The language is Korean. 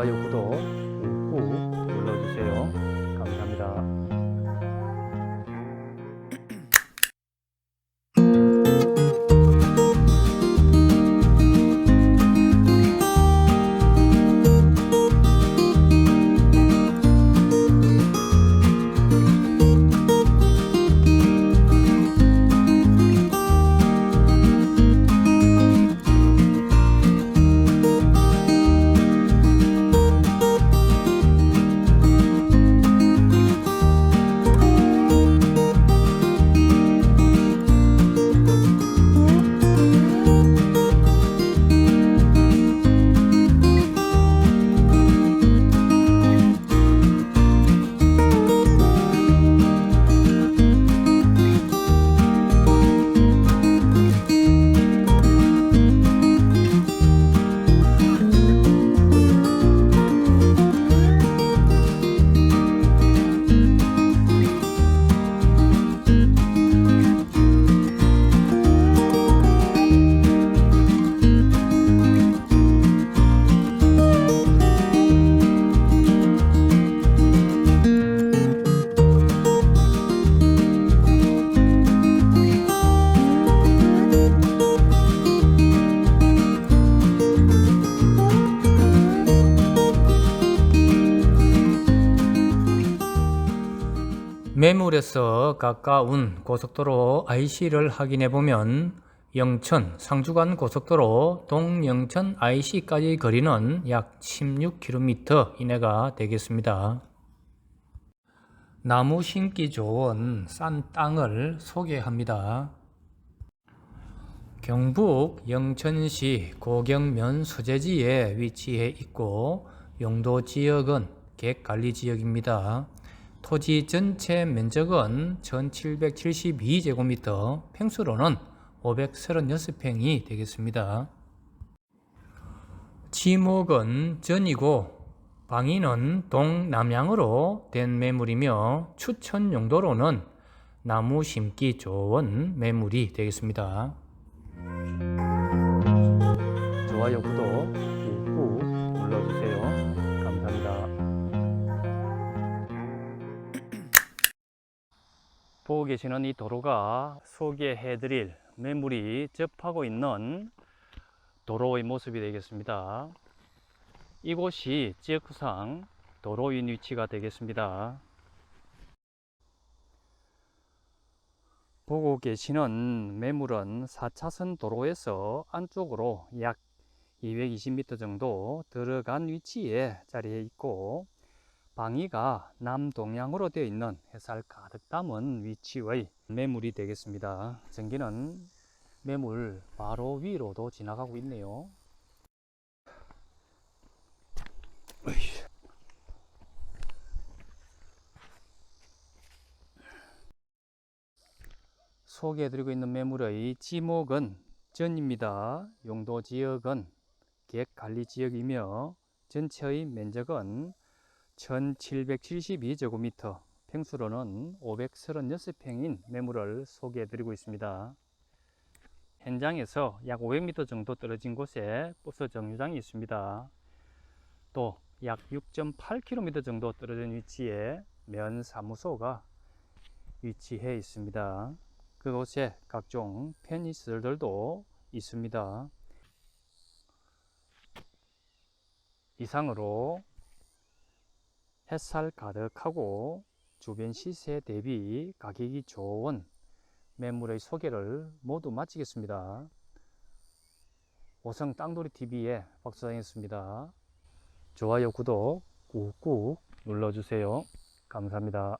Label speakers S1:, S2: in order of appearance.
S1: 좋아요, 구독. 꾹 매물에서 가까운 고속도로 IC를 확인해 보면 영천 상주간 고속도로 동영천 IC까지 거리는 약 16km 이내가 되겠습니다. 나무 심기 좋은 싼 땅을 소개합니다. 경북 영천시 고경면 소재지에 위치해 있고 용도 지역은 객관리 지역입니다. 토지 전체 면적은 1772제곱미터, 평수로는 536평이 되겠습니다. 지목은 전이고 방위는 동남향으로 된 매물이며 추천 용도로는 나무 심기 좋은 매물이 되겠습니다. 좋아요, 구독 꾹꾹 눌러주세요. 보고 계시는 이 도로가 소개해 드릴 매물이 접하고 있는 도로의 모습이 되겠습니다. 이곳이 지역구상 도로인 위치가 되겠습니다. 보고 계시는 매물은 4차선 도로에서 안쪽으로 약 220m 정도 들어간 위치에 자리해 있고 방위가 남동향으로 되어 있는 햇살 가득 담은 위치의 매물이 되겠습니다. 전기는 매물 바로 위로도 지나가고 있네요. 소개해드리고 있는 매물의 지목은 전입니다. 용도 지역은 계획관리 지역이며 전체의 면적은 1772제곱미터, 평수로는 536평인 매물을 소개해 드리고 있습니다. 현장에서 약 500m 정도 떨어진 곳에 버스 정류장이 있습니다. 또 약 6.8km 정도 떨어진 위치에 면사무소가 위치해 있습니다. 그곳에 각종 편의시설들도 있습니다. 이상으로 햇살 가득하고 주변 시세 대비 가격이 좋은 매물의 소개를 모두 마치겠습니다. 오성 땅돌이 TV의 박수장이었습니다. 좋아요, 구독 꾹꾹 눌러주세요. 감사합니다.